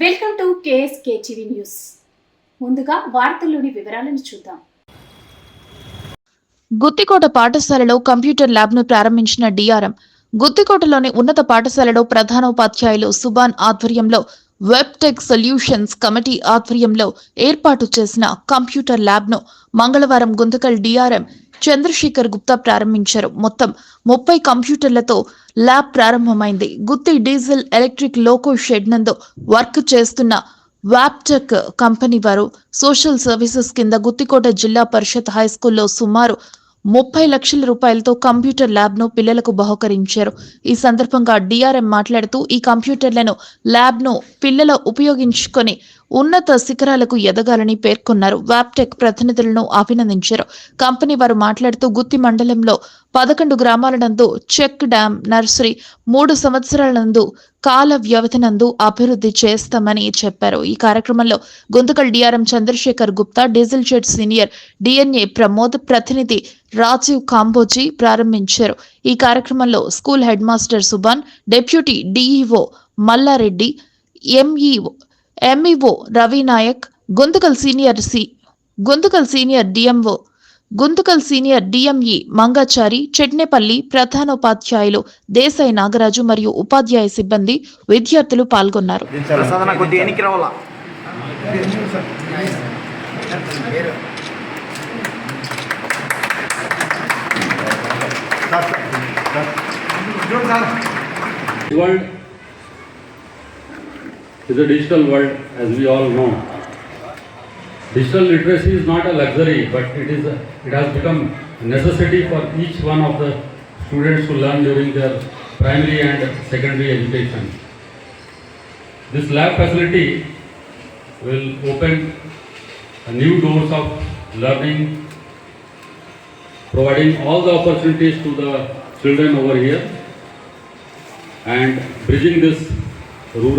Welcome to KSK TV news. ముందుగా వార్తల్లోని వివరాలను చూద్దాం. గుత్తికోట పాఠశాలలో కంప్యూటర్ ల్యాబ్ను ప్రారంభించిన డిఆర్ఎం గుత్తికోటలోని ఉన్నత పాఠశాలలో ప్రధానోపాధ్యాయులు సుబాన్ ఆధ్వర్యంలో వెబ్టెక్ సొల్యూషన్స్ కమిటీ ఆధ్వర్యంలో ఏర్పాటు చేసిన కంప్యూటర్ ల్యాబ్ను మంగళవారం గుంతకల్ డిఆర్ఎం చంద్రశేఖర్ గుప్తా ప్రారంభించారు. మొత్తం ముప్పై కంప్యూటర్లతో ల్యాబ్ ప్రారంభమైంది. Gooty diesel electric loco shed నందు వర్క్ చేస్తున్న వ్యాప్టెక్ కంపెనీ వారు సోషల్ సర్వీసెస్ కింద గుత్తికోట జిల్లా పరిషత్ హై స్కూల్లో సుమారు ముప్పై లక్షల రూపాయలతో కంప్యూటర్ ల్యాబ్ను పిల్లలకు బహుకరించారు. ఈ సందర్భంగా డిఆర్ఎం మాట్లాడుతూ ఈ కంప్యూటర్లను ల్యాబ్ను పిల్లలు ఉపయోగించుకొని ఉన్నత శిఖరాలకు ఎదగాలని పేర్కొన్నారు. వ్యాప్టెక్ ప్రతినిధులను అభినందించారు. కంపెనీ వారు మాట్లాడుతూ గుత్తి మండలంలో పదకొండు గ్రామాల నందు చెక్ డ్యాం నర్సరీ మూడు సంవత్సరాల నందు కాల వ్యవధి నందు అభివృద్ధి చేస్తామని చెప్పారు. ఈ కార్యక్రమంలో Guntakal DRM Chandrashekar Gupta diesel shed senior DNA Pramod ప్రతినిధి రాజీవ్ కాంబోజీ ప్రారంభించారు. ఈ కార్యక్రమంలో school head master Suban deputy DEO Mallareddy MEO MEO Ravi Naik Guntakal senior C Guntakal senior DMO Guntakal senior DME Mangachari Chetnepalli ప్రధానోపాధ్యాయులు దేశాయి నాగరాజు మరియు ఉపాధ్యాయ సిబ్బంది విద్యార్థులు పాల్గొన్నారు. ప్రసాదన is a digital world, as we all know. Digital literacy is not a luxury, but it is a, it has become a necessity for each one of the students to learn during their primary and secondary education. This lab facility will open a new doors of learning, providing all the opportunities to the children over here and bridging this rural